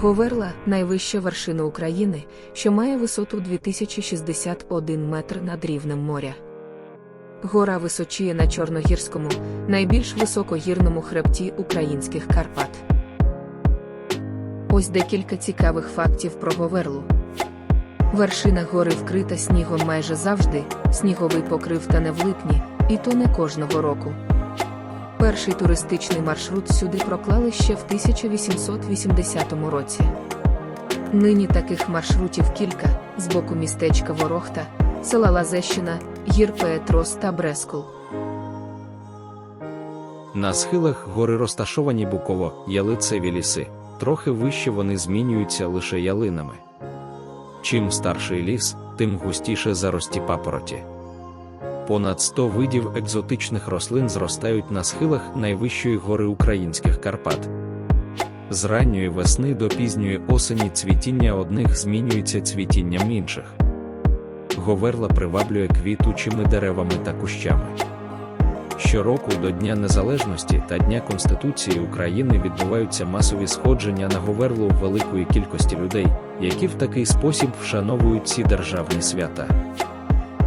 Говерла найвища вершина України, що має висоту 2061 метр над рівнем моря. Гора височіє на Чорногірському, найбільш високогірному хребті українських Карпат. Ось декілька цікавих фактів про Говерлу. Вершина гори вкрита снігом майже завжди, сніговий покрив та не в липні, і то не кожного року. Перший туристичний маршрут сюди проклали ще в 1880 році. Нині таких маршрутів кілька з боку містечка Ворохта, села Лазещина, гір Петрос та Брескул. На схилах гори розташовані буково ялицеві ліси, трохи вище вони змінюються лише ялинами. Чим старший ліс, тим густіше зарості папороті. Понад 100 видів екзотичних рослин зростають на схилах найвищої гори українських Карпат. З ранньої весни до пізньої осені цвітіння одних змінюється цвітінням інших. Говерла приваблює квітучими деревами та кущами. Щороку до Дня Незалежності та Дня Конституції України відбуваються масові сходження на Говерлу великої кількості людей, які в такий спосіб вшановують ці державні свята.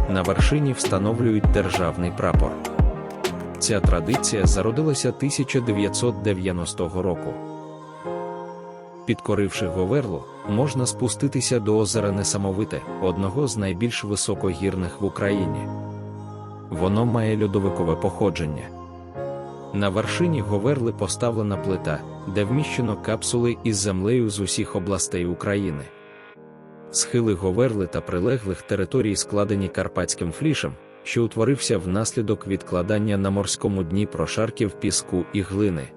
На вершині встановлюють державний прапор. Ця традиція зародилася 1990 року. Підкоривши Говерлу, можна спуститися до озера Несамовите, одного з найбільш високогірних в Україні. Воно має льодовикове походження. На вершині Говерли поставлена плита, де вміщено капсули із землею з усіх областей України. Схили Говерли та прилеглих територій складені карпатським флішем, що утворився внаслідок відкладання на морському дні прошарків піску і глини.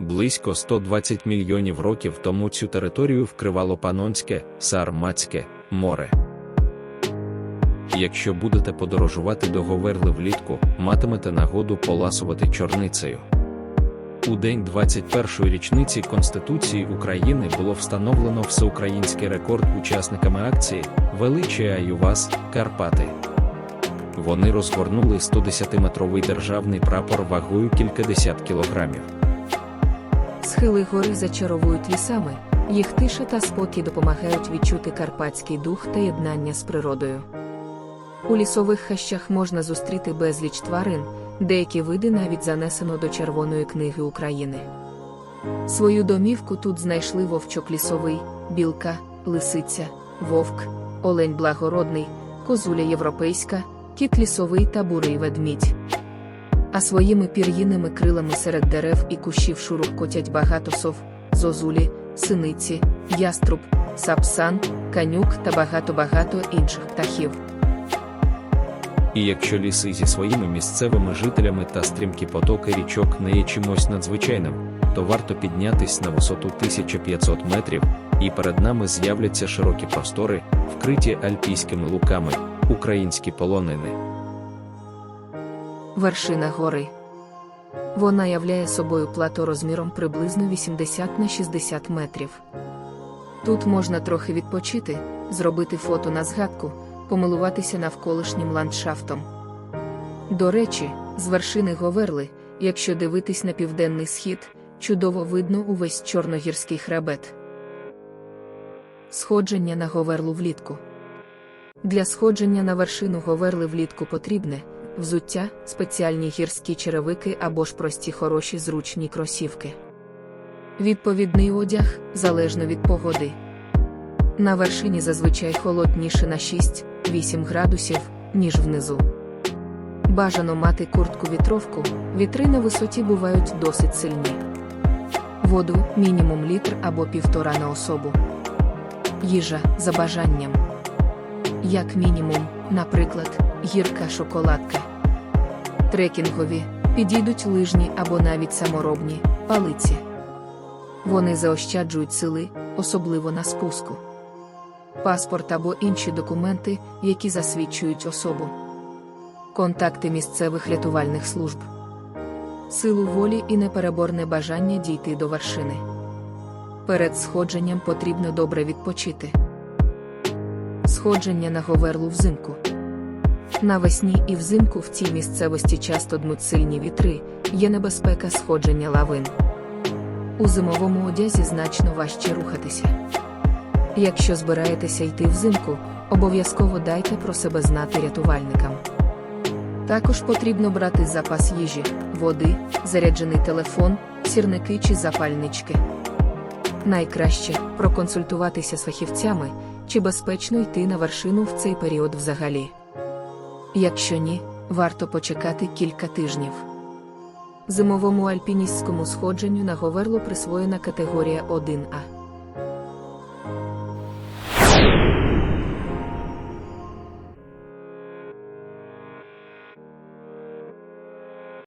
Близько 120 мільйонів років тому цю територію вкривало Панонське, Сарматське море. Якщо будете подорожувати до Говерли влітку, матимете нагоду поласувати чорницею. У день 21-ї річниці Конституції України було встановлено всеукраїнський рекорд учасниками акції Величаю вас, Карпати. Вони розгорнули 110-метровий державний прапор вагою кількадесят кілограмів. Схили гори зачаровують лісами, їх тиша та спокій допомагають відчути карпатський дух та єднання з природою. У лісових хащах можна зустріти безліч тварин, деякі види навіть занесено до Червоної книги України. Свою домівку тут знайшли вовчок лісовий, білка, лисиця, вовк, олень благородний, козуля європейська, кіт лісовий та бурий ведмідь. А своїми пір'їними крилами серед дерев і кущів шурухкотять багато сов, зозулі, синиці, яструб, сапсан, канюк та багато-багато інших птахів. І якщо ліси зі своїми місцевими жителями та стрімкі потоки річок не є чимось надзвичайним, то варто піднятись на висоту 1500 метрів, і перед нами з'являться широкі простори, вкриті альпійськими луками, українські полонини. Вершина гори. Вона являє собою плато розміром приблизно 80 на 60 метрів. Тут можна трохи відпочити, зробити фото на згадку, помилуватися навколишнім ландшафтом. До речі, з вершини Говерли, якщо дивитись на південний схід, чудово видно увесь чорногірський хребет. Сходження на Говерлу влітку. Для сходження на вершину Говерли влітку потрібне взуття, спеціальні гірські черевики або ж прості хороші зручні кросівки. Відповідний одяг залежно від погоди. На вершині зазвичай холодніше на 6-8 градусів, ніж внизу. Бажано мати куртку вітровку, вітри на висоті бувають досить сильні. Воду мінімум літр або півтора на особу. Їжа за бажанням. Як мінімум, наприклад, гірка шоколадка. Трекінгові підійдуть лижні або навіть саморобні палиці. Вони заощаджують сили, особливо на спуску. Паспорт або інші документи, які засвідчують особу. Контакти місцевих рятувальних служб. Силу волі і непереборне бажання дійти до вершини. Перед сходженням потрібно добре відпочити. Сходження на Говерлу взимку. Навесні і взимку в цій місцевості часто дмуть сильні вітри, є небезпека сходження лавин. У зимовому одязі значно важче рухатися. Якщо збираєтеся йти взимку, обов'язково дайте про себе знати рятувальникам. Також потрібно брати запас їжі, води, заряджений телефон, сірники чи запальнички. Найкраще проконсультуватися з фахівцями, чи безпечно йти на вершину в цей період взагалі. Якщо ні, варто почекати кілька тижнів. Зимовому альпіністському сходженню на Говерлу присвоєна категорія 1А.